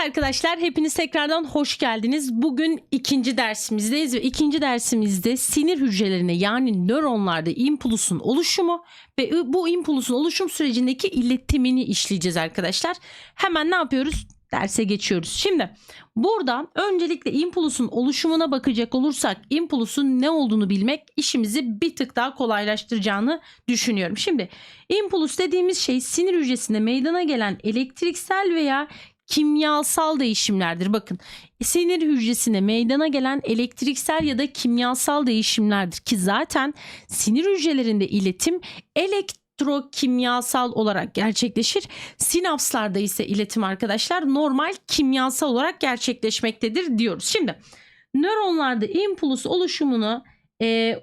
arkadaşlar hepiniz tekrardan hoş geldiniz. Bugün ikinci dersimizdeyiz ve ikinci dersimizde sinir hücrelerine yani nöronlarda impulsun oluşumu ve bu impulsun oluşum sürecindeki iletimini işleyeceğiz arkadaşlar. Hemen ne yapıyoruz? Derse geçiyoruz. Şimdi burada öncelikle impulsun oluşumuna bakacak olursak impulsun ne olduğunu bilmek işimizi bir tık daha kolaylaştıracağını düşünüyorum. Şimdi impulus dediğimiz şey sinir hücresinde meydana gelen elektriksel veya kimyasal değişimlerdir. Bakın sinir hücresine meydana gelen elektriksel ya da kimyasal değişimlerdir ki zaten sinir hücrelerinde iletim elektrokimyasal olarak gerçekleşir. Sinapslarda ise iletim arkadaşlar normal kimyasal olarak gerçekleşmektedir diyoruz. Şimdi nöronlarda impuls oluşumunu e,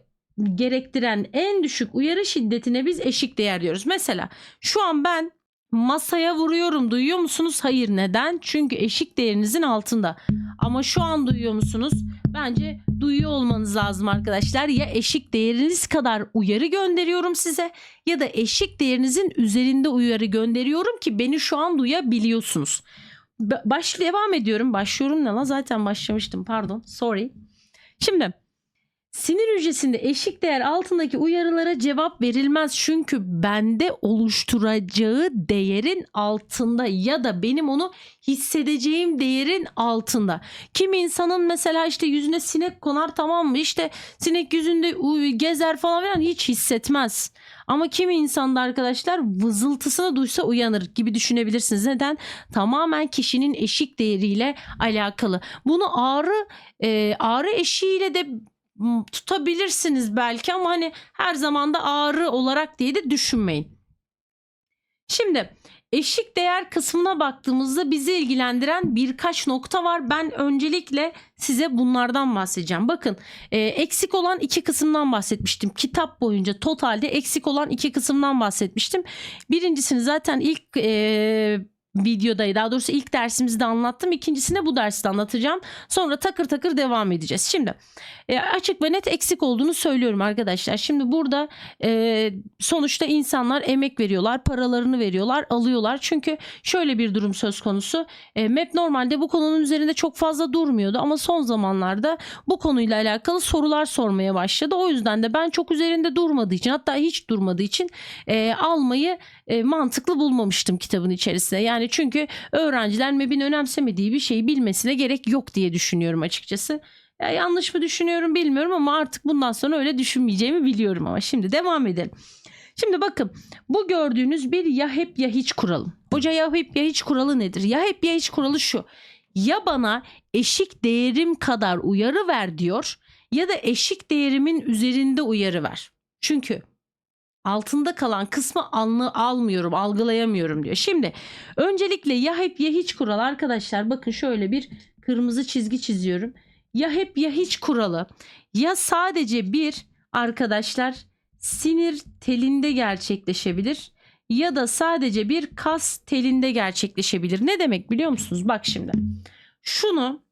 gerektiren en düşük uyarı şiddetine biz eşik değer diyoruz. Mesela şu an ben masaya vuruyorum duyuyor musunuz? Hayır neden? Çünkü eşik değerinizin altında. Ama şu an duyuyor musunuz? Bence duyuyor olmanız lazım arkadaşlar. Ya eşik değeriniz kadar uyarı gönderiyorum size ya da eşik değerinizin üzerinde uyarı gönderiyorum ki beni şu an duyabiliyorsunuz. Ba- Baş devam ediyorum. Başlıyorum ne la? Zaten başlamıştım. Pardon. Sorry. Şimdi Sinir hücresinde eşik değer altındaki uyarılara cevap verilmez çünkü bende oluşturacağı değerin altında ya da benim onu hissedeceğim değerin altında. Kimi insanın mesela işte yüzüne sinek konar tamam mı işte sinek yüzünde gezer falan filan hiç hissetmez. Ama kimi insanda arkadaşlar vızıltısını duysa uyanır gibi düşünebilirsiniz. Neden? Tamamen kişinin eşik değeriyle alakalı. Bunu ağrı e, ağrı eşiğiyle de tutabilirsiniz belki ama hani her zaman da ağrı olarak diye de düşünmeyin. Şimdi eşik değer kısmına baktığımızda bizi ilgilendiren birkaç nokta var. Ben öncelikle size bunlardan bahsedeceğim. Bakın e, eksik olan iki kısımdan bahsetmiştim. Kitap boyunca totalde eksik olan iki kısımdan bahsetmiştim. Birincisini zaten ilk e, videodayı daha doğrusu ilk dersimizde anlattım. İkincisini bu derste anlatacağım. Sonra takır takır devam edeceğiz. Şimdi e, açık ve net eksik olduğunu söylüyorum arkadaşlar. Şimdi burada e, sonuçta insanlar emek veriyorlar, paralarını veriyorlar, alıyorlar. Çünkü şöyle bir durum söz konusu. E, MEP normalde bu konunun üzerinde çok fazla durmuyordu ama son zamanlarda bu konuyla alakalı sorular sormaya başladı. O yüzden de ben çok üzerinde durmadığı için hatta hiç durmadığı için e, almayı e, mantıklı bulmamıştım kitabın içerisinde. Yani çünkü öğrenciler MEB'in önemsemediği bir şeyi bilmesine gerek yok diye düşünüyorum açıkçası. Ya yanlış mı düşünüyorum bilmiyorum ama artık bundan sonra öyle düşünmeyeceğimi biliyorum ama şimdi devam edelim. Şimdi bakın bu gördüğünüz bir ya hep ya hiç kuralı. Hoca ya hep ya hiç kuralı nedir? Ya hep ya hiç kuralı şu. Ya bana eşik değerim kadar uyarı ver diyor ya da eşik değerimin üzerinde uyarı ver. Çünkü altında kalan kısmı anlı almıyorum, algılayamıyorum diyor. Şimdi öncelikle ya hep ya hiç kuralı arkadaşlar bakın şöyle bir kırmızı çizgi çiziyorum. Ya hep ya hiç kuralı ya sadece bir arkadaşlar sinir telinde gerçekleşebilir ya da sadece bir kas telinde gerçekleşebilir. Ne demek biliyor musunuz? Bak şimdi. Şunu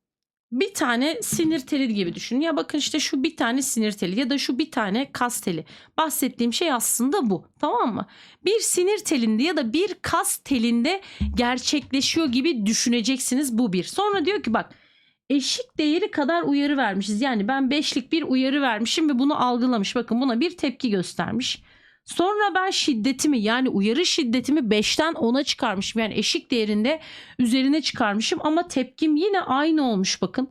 bir tane sinir teli gibi düşünün. Ya bakın işte şu bir tane sinir teli ya da şu bir tane kas teli. Bahsettiğim şey aslında bu. Tamam mı? Bir sinir telinde ya da bir kas telinde gerçekleşiyor gibi düşüneceksiniz bu bir. Sonra diyor ki bak eşik değeri kadar uyarı vermişiz. Yani ben beşlik bir uyarı vermişim ve bunu algılamış. Bakın buna bir tepki göstermiş. Sonra ben şiddetimi yani uyarı şiddetimi 5'ten 10'a çıkarmışım. Yani eşik değerinde üzerine çıkarmışım ama tepkim yine aynı olmuş bakın.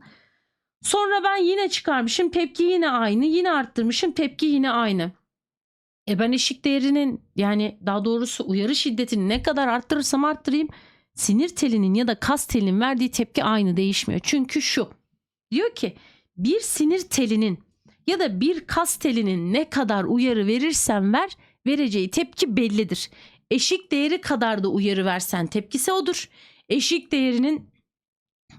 Sonra ben yine çıkarmışım tepki yine aynı yine arttırmışım tepki yine aynı. E ben eşik değerinin yani daha doğrusu uyarı şiddetini ne kadar arttırırsam arttırayım sinir telinin ya da kas telinin verdiği tepki aynı değişmiyor. Çünkü şu diyor ki bir sinir telinin ya da bir kas telinin ne kadar uyarı verirsen ver vereceği tepki bellidir. Eşik değeri kadar da uyarı versen tepkisi odur. Eşik değerinin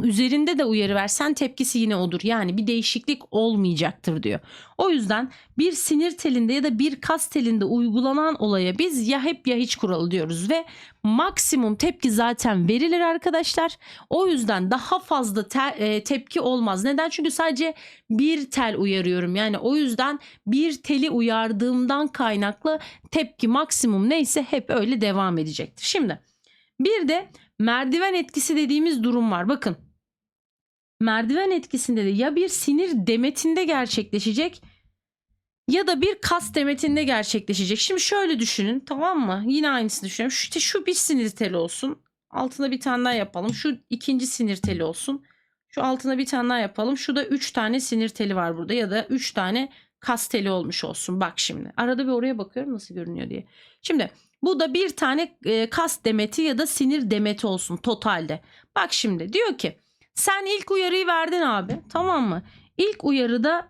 üzerinde de uyarı versen tepkisi yine odur. Yani bir değişiklik olmayacaktır diyor. O yüzden bir sinir telinde ya da bir kas telinde uygulanan olaya biz ya hep ya hiç kuralı diyoruz ve maksimum tepki zaten verilir arkadaşlar. O yüzden daha fazla te- e, tepki olmaz. Neden? Çünkü sadece bir tel uyarıyorum. Yani o yüzden bir teli uyardığımdan kaynaklı tepki maksimum neyse hep öyle devam edecektir. Şimdi Bir de merdiven etkisi dediğimiz durum var. Bakın. Merdiven etkisinde de ya bir sinir demetinde gerçekleşecek ya da bir kas demetinde gerçekleşecek. Şimdi şöyle düşünün tamam mı? Yine aynısını düşünelim. Şu, şu bir sinir teli olsun. Altına bir tane daha yapalım. Şu ikinci sinir teli olsun. Şu altına bir tane daha yapalım. Şu da 3 tane sinir teli var burada ya da 3 tane kas teli olmuş olsun. Bak şimdi. Arada bir oraya bakıyorum nasıl görünüyor diye. Şimdi bu da bir tane e, kas demeti ya da sinir demeti olsun totalde. Bak şimdi diyor ki sen ilk uyarıyı verdin abi tamam mı? İlk uyarıda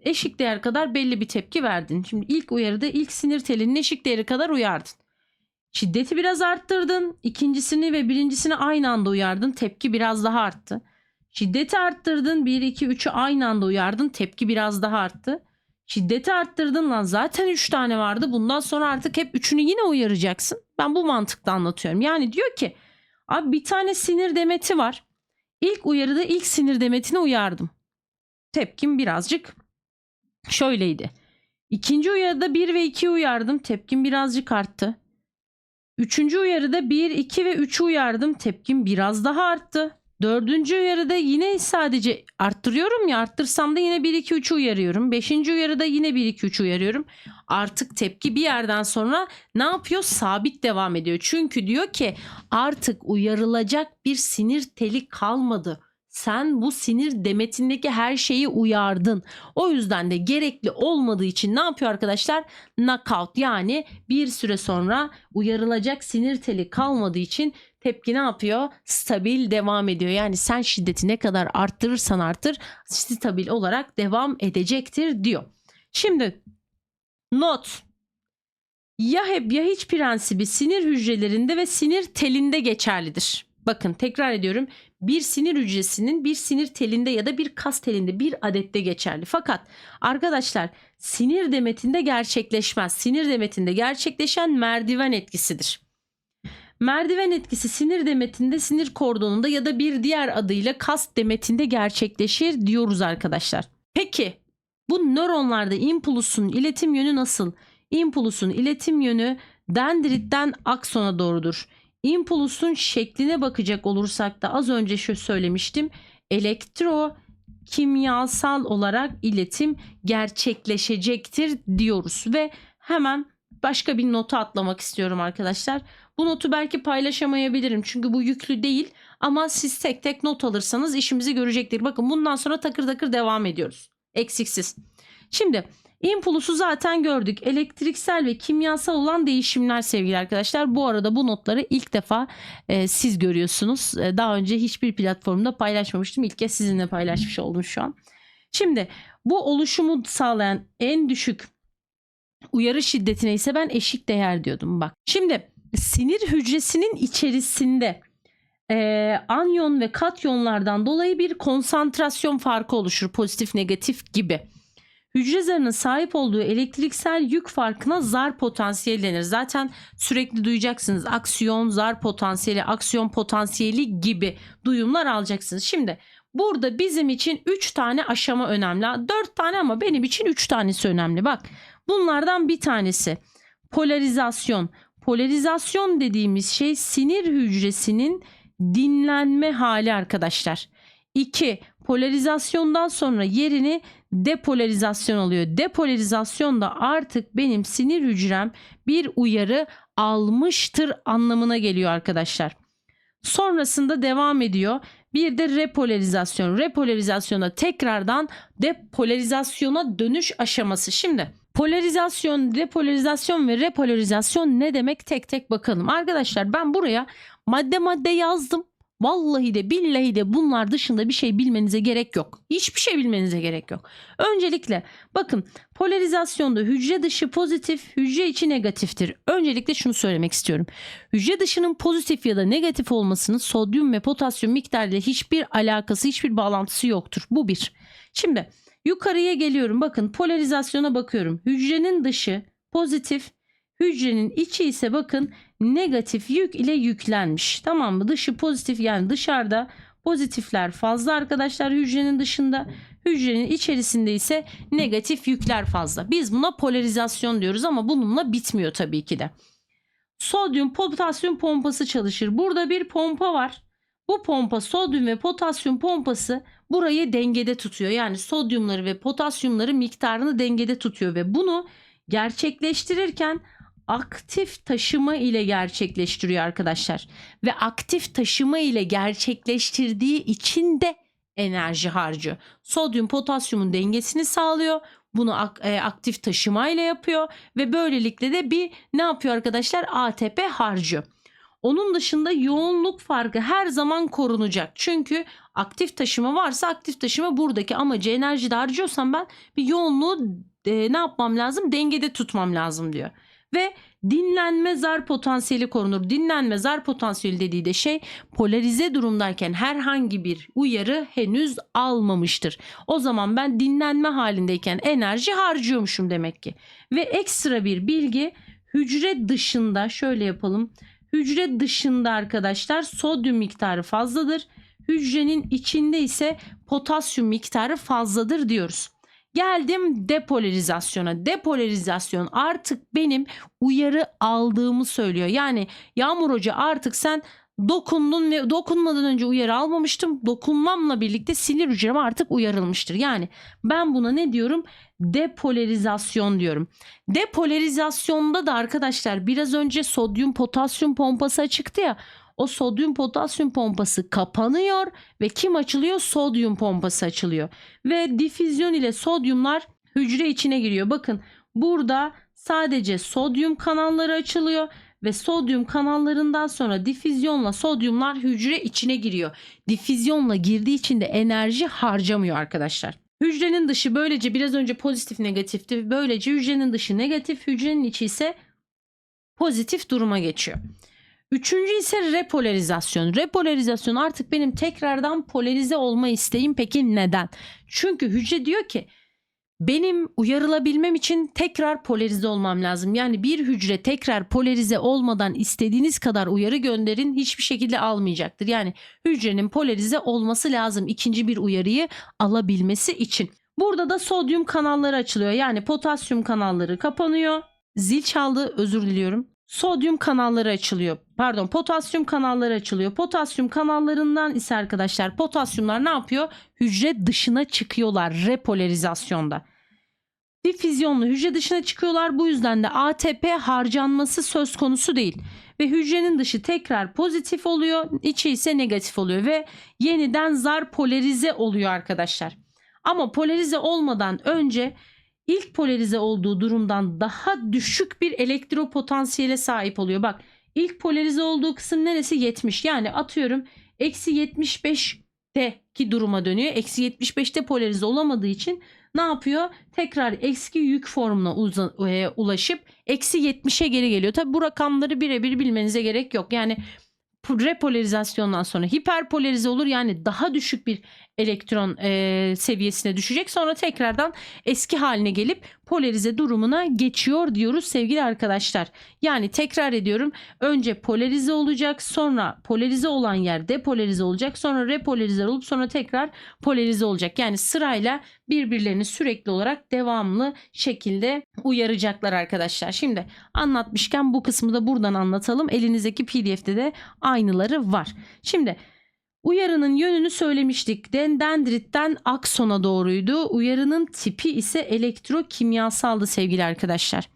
eşik değer kadar belli bir tepki verdin. Şimdi ilk uyarıda ilk sinir telinin eşik değeri kadar uyardın. Şiddeti biraz arttırdın. İkincisini ve birincisini aynı anda uyardın. Tepki biraz daha arttı. Şiddeti arttırdın. 1, 2, 3'ü aynı anda uyardın. Tepki biraz daha arttı. Şiddeti arttırdın lan. Zaten 3 tane vardı. Bundan sonra artık hep üçünü yine uyaracaksın. Ben bu mantıkta anlatıyorum. Yani diyor ki abi bir tane sinir demeti var. İlk uyarıda ilk sinir demetine uyardım. Tepkim birazcık şöyleydi. İkinci uyarıda 1 ve 2'yi uyardım. Tepkim birazcık arttı. Üçüncü uyarıda 1, 2 ve 3'ü uyardım. Tepkim biraz daha arttı. Dördüncü uyarıda yine sadece arttırıyorum ya arttırsam da yine 1, 2, 3'ü uyarıyorum. Beşinci uyarıda yine 1, 2, 3'ü uyarıyorum. Artık tepki bir yerden sonra ne yapıyor? Sabit devam ediyor. Çünkü diyor ki artık uyarılacak bir sinir teli kalmadı. Sen bu sinir demetindeki her şeyi uyardın. O yüzden de gerekli olmadığı için ne yapıyor arkadaşlar? Knockout yani bir süre sonra uyarılacak sinir teli kalmadığı için tepki ne yapıyor? Stabil devam ediyor. Yani sen şiddeti ne kadar arttırırsan arttır stabil olarak devam edecektir diyor. Şimdi not ya hep ya hiç prensibi sinir hücrelerinde ve sinir telinde geçerlidir. Bakın tekrar ediyorum. Bir sinir hücresinin bir sinir telinde ya da bir kas telinde bir adette geçerli. Fakat arkadaşlar sinir demetinde gerçekleşmez. Sinir demetinde gerçekleşen merdiven etkisidir. Merdiven etkisi sinir demetinde, sinir kordonunda ya da bir diğer adıyla kas demetinde gerçekleşir diyoruz arkadaşlar. Peki bu nöronlarda impulusun iletim yönü nasıl? Impulusun iletim yönü dendritten aksona doğrudur. Impulusun şekline bakacak olursak da az önce şu söylemiştim. Elektro kimyasal olarak iletim gerçekleşecektir diyoruz ve hemen başka bir nota atlamak istiyorum arkadaşlar. Bu notu belki paylaşamayabilirim çünkü bu yüklü değil ama siz tek tek not alırsanız işimizi görecektir. Bakın bundan sonra takır takır devam ediyoruz. Eksiksiz. Şimdi impulusu zaten gördük. Elektriksel ve kimyasal olan değişimler sevgili arkadaşlar. Bu arada bu notları ilk defa e, siz görüyorsunuz. E, daha önce hiçbir platformda paylaşmamıştım. İlk kez sizinle paylaşmış oldum şu an. Şimdi bu oluşumu sağlayan en düşük uyarı şiddetine ise ben eşik değer diyordum bak. Şimdi sinir hücresinin içerisinde e, anyon ve katyonlardan dolayı bir konsantrasyon farkı oluşur pozitif negatif gibi. Hücre zarının sahip olduğu elektriksel yük farkına zar potansiyeli denir. Zaten sürekli duyacaksınız aksiyon, zar potansiyeli, aksiyon potansiyeli gibi duyumlar alacaksınız. Şimdi burada bizim için 3 tane aşama önemli. 4 tane ama benim için 3 tanesi önemli. Bak bunlardan bir tanesi polarizasyon. Polarizasyon dediğimiz şey sinir hücresinin dinlenme hali arkadaşlar. 2. Polarizasyondan sonra yerini depolarizasyon alıyor. Depolarizasyon da artık benim sinir hücrem bir uyarı almıştır anlamına geliyor arkadaşlar. Sonrasında devam ediyor. Bir de repolarizasyon. Repolarizasyona tekrardan depolarizasyona dönüş aşaması. Şimdi polarizasyon, depolarizasyon ve repolarizasyon ne demek tek tek bakalım. Arkadaşlar ben buraya madde madde yazdım. Vallahi de billahi de bunlar dışında bir şey bilmenize gerek yok. Hiçbir şey bilmenize gerek yok. Öncelikle bakın polarizasyonda hücre dışı pozitif, hücre içi negatiftir. Öncelikle şunu söylemek istiyorum. Hücre dışının pozitif ya da negatif olmasının sodyum ve potasyum miktarıyla hiçbir alakası, hiçbir bağlantısı yoktur. Bu bir. Şimdi yukarıya geliyorum. Bakın polarizasyona bakıyorum. Hücrenin dışı pozitif, hücrenin içi ise bakın negatif yük ile yüklenmiş. Tamam mı? Dışı pozitif yani dışarıda pozitifler fazla arkadaşlar hücrenin dışında. Hücrenin içerisinde ise negatif yükler fazla. Biz buna polarizasyon diyoruz ama bununla bitmiyor tabii ki de. sodyum potasyum pompası çalışır. Burada bir pompa var. Bu pompa sodyum ve potasyum pompası burayı dengede tutuyor. Yani sodyumları ve potasyumları miktarını dengede tutuyor ve bunu gerçekleştirirken aktif taşıma ile gerçekleştiriyor arkadaşlar. Ve aktif taşıma ile gerçekleştirdiği için de enerji harcıyor. Sodyum potasyumun dengesini sağlıyor. Bunu e, aktif taşıma ile yapıyor ve böylelikle de bir ne yapıyor arkadaşlar? ATP harcıyor. Onun dışında yoğunluk farkı her zaman korunacak. Çünkü aktif taşıma varsa aktif taşıma buradaki amacı enerji de harcıyorsam ben bir yoğunluğu e, ne yapmam lazım? Dengede tutmam lazım diyor. Ve dinlenme zar potansiyeli korunur. Dinlenme zar potansiyeli dediği de şey polarize durumdayken herhangi bir uyarı henüz almamıştır. O zaman ben dinlenme halindeyken enerji harcıyormuşum demek ki. Ve ekstra bir bilgi hücre dışında şöyle yapalım. Hücre dışında arkadaşlar sodyum miktarı fazladır. Hücrenin içinde ise potasyum miktarı fazladır diyoruz. Geldim depolarizasyona. Depolarizasyon artık benim uyarı aldığımı söylüyor. Yani Yağmur Hoca artık sen dokundun ve dokunmadan önce uyarı almamıştım. Dokunmamla birlikte sinir hücrem artık uyarılmıştır. Yani ben buna ne diyorum? Depolarizasyon diyorum. Depolarizasyonda da arkadaşlar biraz önce sodyum potasyum pompası çıktı ya. O sodyum potasyum pompası kapanıyor ve kim açılıyor? Sodyum pompası açılıyor. Ve difüzyon ile sodyumlar hücre içine giriyor. Bakın burada sadece sodyum kanalları açılıyor ve sodyum kanallarından sonra difüzyonla sodyumlar hücre içine giriyor. Difüzyonla girdiği için de enerji harcamıyor arkadaşlar. Hücrenin dışı böylece biraz önce pozitif negatifti. Böylece hücrenin dışı negatif, hücrenin içi ise pozitif duruma geçiyor. Üçüncü ise repolarizasyon. Repolarizasyon artık benim tekrardan polarize olma isteğim. Peki neden? Çünkü hücre diyor ki benim uyarılabilmem için tekrar polarize olmam lazım. Yani bir hücre tekrar polarize olmadan istediğiniz kadar uyarı gönderin hiçbir şekilde almayacaktır. Yani hücrenin polarize olması lazım ikinci bir uyarıyı alabilmesi için. Burada da sodyum kanalları açılıyor. Yani potasyum kanalları kapanıyor. Zil çaldı özür diliyorum. Sodyum kanalları açılıyor. Pardon potasyum kanalları açılıyor. Potasyum kanallarından ise arkadaşlar potasyumlar ne yapıyor? Hücre dışına çıkıyorlar repolarizasyonda. Difüzyonlu hücre dışına çıkıyorlar. Bu yüzden de ATP harcanması söz konusu değil. Ve hücrenin dışı tekrar pozitif oluyor. içi ise negatif oluyor. Ve yeniden zar polarize oluyor arkadaşlar. Ama polarize olmadan önce ilk polarize olduğu durumdan daha düşük bir elektropotansiyele sahip oluyor. Bak ilk polarize olduğu kısım neresi? 70. Yani atıyorum eksi 75'teki duruma dönüyor. Eksi 75'te polarize olamadığı için ne yapıyor? Tekrar eski yük formuna e, ulaşıp eksi 70'e geri geliyor. Tabi bu rakamları birebir bilmenize gerek yok. Yani repolarizasyondan sonra hiperpolarize olur yani daha düşük bir elektron e, seviyesine düşecek sonra tekrardan eski haline gelip polarize durumuna geçiyor diyoruz sevgili arkadaşlar. Yani tekrar ediyorum önce polarize olacak sonra polarize olan yer depolarize olacak sonra repolarize olup sonra tekrar polarize olacak. Yani sırayla birbirlerini sürekli olarak devamlı şekilde uyaracaklar arkadaşlar. Şimdi anlatmışken bu kısmı da buradan anlatalım. Elinizdeki pdf'de de aynıları var. Şimdi Uyarının yönünü söylemiştik. Dendritten aksona doğruydu. Uyarının tipi ise elektrokimyasaldı sevgili arkadaşlar.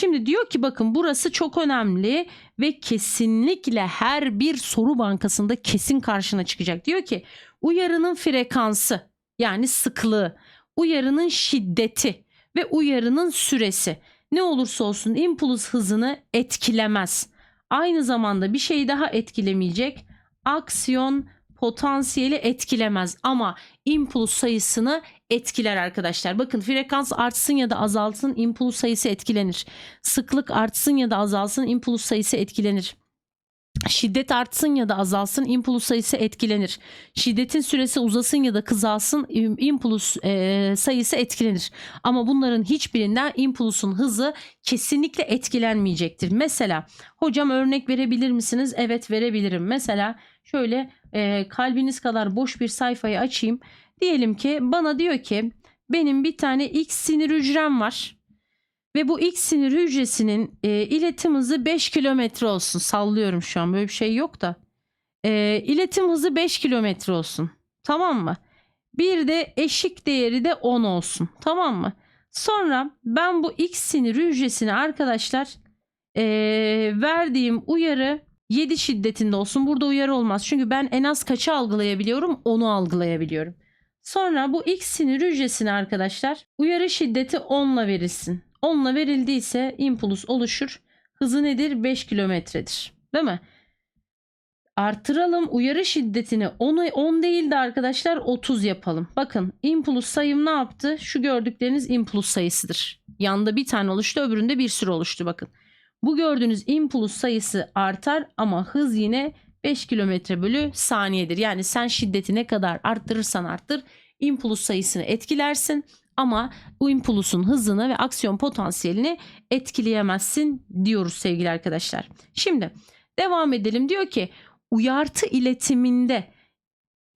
Şimdi diyor ki bakın burası çok önemli ve kesinlikle her bir soru bankasında kesin karşına çıkacak. Diyor ki uyarının frekansı yani sıklığı, uyarının şiddeti ve uyarının süresi ne olursa olsun impuls hızını etkilemez. Aynı zamanda bir şey daha etkilemeyecek. Aksiyon potansiyeli etkilemez ama impuls sayısını etkiler arkadaşlar. Bakın frekans artsın ya da azalsın impuls sayısı etkilenir. Sıklık artsın ya da azalsın impuls sayısı etkilenir. Şiddet artsın ya da azalsın impuls sayısı etkilenir. Şiddetin süresi uzasın ya da kısalsın impuls e, sayısı etkilenir. Ama bunların hiçbirinden impulsun hızı kesinlikle etkilenmeyecektir. Mesela hocam örnek verebilir misiniz? Evet verebilirim. Mesela şöyle e, kalbiniz kadar boş bir sayfayı açayım. Diyelim ki bana diyor ki benim bir tane X sinir hücrem var. Ve bu X sinir hücresinin e, iletim hızı 5 kilometre olsun. Sallıyorum şu an böyle bir şey yok da. E, iletim hızı 5 kilometre olsun. Tamam mı? Bir de eşik değeri de 10 olsun. Tamam mı? Sonra ben bu X sinir hücresine arkadaşlar e, verdiğim uyarı 7 şiddetinde olsun. Burada uyarı olmaz. Çünkü ben en az kaçı algılayabiliyorum? Onu algılayabiliyorum. Sonra bu X sinir hücresine arkadaşlar uyarı şiddeti 10 ile verilsin. 10 ile verildiyse impuls oluşur. Hızı nedir? 5 kilometredir. Değil mi? Artıralım uyarı şiddetini 10, 10 değil de arkadaşlar 30 yapalım. Bakın impuls sayım ne yaptı? Şu gördükleriniz impuls sayısıdır. Yanda bir tane oluştu öbüründe bir sürü oluştu bakın. Bu gördüğünüz impuls sayısı artar ama hız yine 5 kilometre bölü saniyedir. Yani sen şiddeti ne kadar arttırırsan arttır impuls sayısını etkilersin ama impulsun hızını ve aksiyon potansiyelini etkileyemezsin diyoruz sevgili arkadaşlar. Şimdi devam edelim diyor ki uyartı iletiminde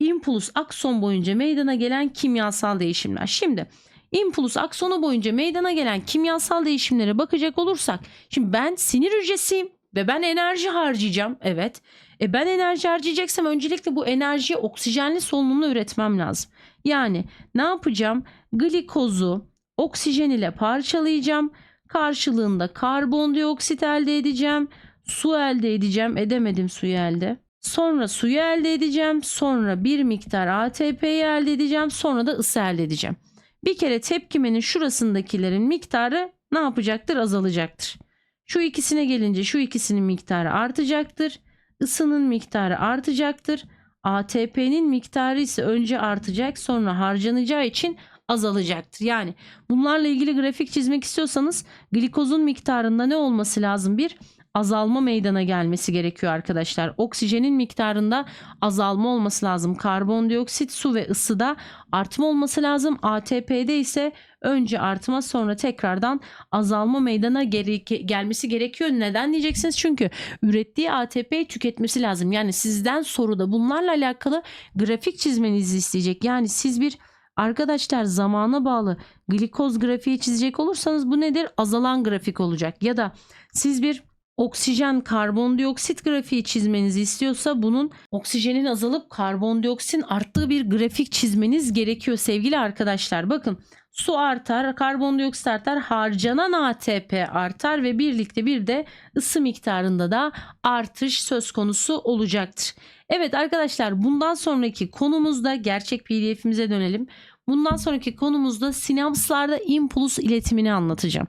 impuls akson boyunca meydana gelen kimyasal değişimler. Şimdi impuls aksonu boyunca meydana gelen kimyasal değişimlere bakacak olursak şimdi ben sinir hücresiyim ve ben enerji harcayacağım. Evet. E ben enerji harcayacaksam öncelikle bu enerjiyi oksijenli solunumla üretmem lazım. Yani ne yapacağım? Glikozu oksijen ile parçalayacağım. Karşılığında karbondioksit elde edeceğim. Su elde edeceğim. Edemedim suyu elde. Sonra suyu elde edeceğim. Sonra bir miktar ATP'yi elde edeceğim. Sonra da ısı elde edeceğim. Bir kere tepkimenin şurasındakilerin miktarı ne yapacaktır? Azalacaktır. Şu ikisine gelince şu ikisinin miktarı artacaktır. Isının miktarı artacaktır. ATP'nin miktarı ise önce artacak sonra harcanacağı için azalacaktır. Yani bunlarla ilgili grafik çizmek istiyorsanız glikozun miktarında ne olması lazım? Bir azalma meydana gelmesi gerekiyor arkadaşlar. Oksijenin miktarında azalma olması lazım. Karbondioksit, su ve ısıda artma olması lazım. ATP'de ise önce artma sonra tekrardan azalma meydana gerek- gelmesi gerekiyor. Neden diyeceksiniz? Çünkü ürettiği ATP'yi tüketmesi lazım. Yani sizden soruda bunlarla alakalı grafik çizmenizi isteyecek. Yani siz bir Arkadaşlar zamana bağlı glikoz grafiği çizecek olursanız bu nedir? Azalan grafik olacak. Ya da siz bir oksijen karbondioksit grafiği çizmenizi istiyorsa bunun oksijenin azalıp karbondioksitin arttığı bir grafik çizmeniz gerekiyor sevgili arkadaşlar. Bakın su artar, karbondioksit artar, harcanan ATP artar ve birlikte bir de ısı miktarında da artış söz konusu olacaktır. Evet arkadaşlar bundan sonraki konumuzda gerçek PDF'imize dönelim. Bundan sonraki konumuzda sinapslarda impuls iletimini anlatacağım.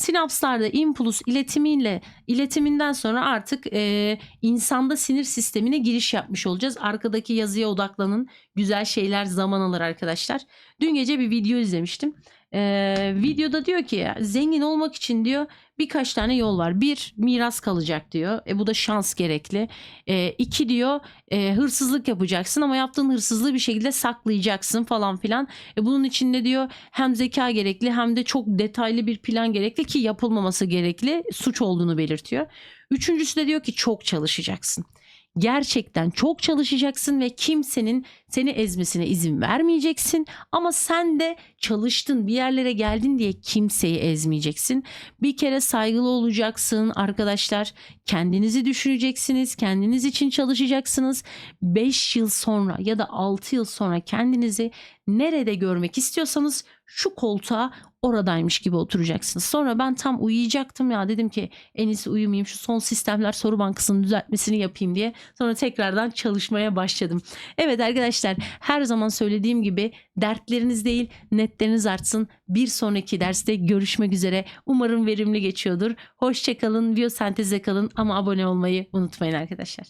Sinapslarda impuls iletimiyle iletiminden sonra artık e, insanda sinir sistemine giriş yapmış olacağız. Arkadaki yazıya odaklanın. Güzel şeyler zaman alır arkadaşlar. Dün gece bir video izlemiştim. E, videoda diyor ki zengin olmak için diyor birkaç tane yol var. Bir miras kalacak diyor. E, bu da şans gerekli. E, iki diyor e, hırsızlık yapacaksın ama yaptığın hırsızlığı bir şekilde saklayacaksın falan filan. E, bunun içinde diyor hem zeka gerekli hem de çok detaylı bir plan gerekli ki yapılmaması gerekli suç olduğunu belirtiyor. Üçüncüsü de diyor ki çok çalışacaksın. Gerçekten çok çalışacaksın ve kimsenin seni ezmesine izin vermeyeceksin ama sen de çalıştın bir yerlere geldin diye kimseyi ezmeyeceksin. Bir kere saygılı olacaksın arkadaşlar. Kendinizi düşüneceksiniz. Kendiniz için çalışacaksınız. 5 yıl sonra ya da 6 yıl sonra kendinizi nerede görmek istiyorsanız şu koltuğa oradaymış gibi oturacaksınız. Sonra ben tam uyuyacaktım ya dedim ki en iyisi uyumayayım şu son sistemler soru bankasının düzeltmesini yapayım diye. Sonra tekrardan çalışmaya başladım. Evet arkadaşlar her zaman söylediğim gibi dertleriniz değil netleriniz artsın. Bir sonraki derste görüşmek üzere. Umarım verimli geçiyordur. Hoşçakalın, biyosenteze kalın ama abone olmayı unutmayın arkadaşlar.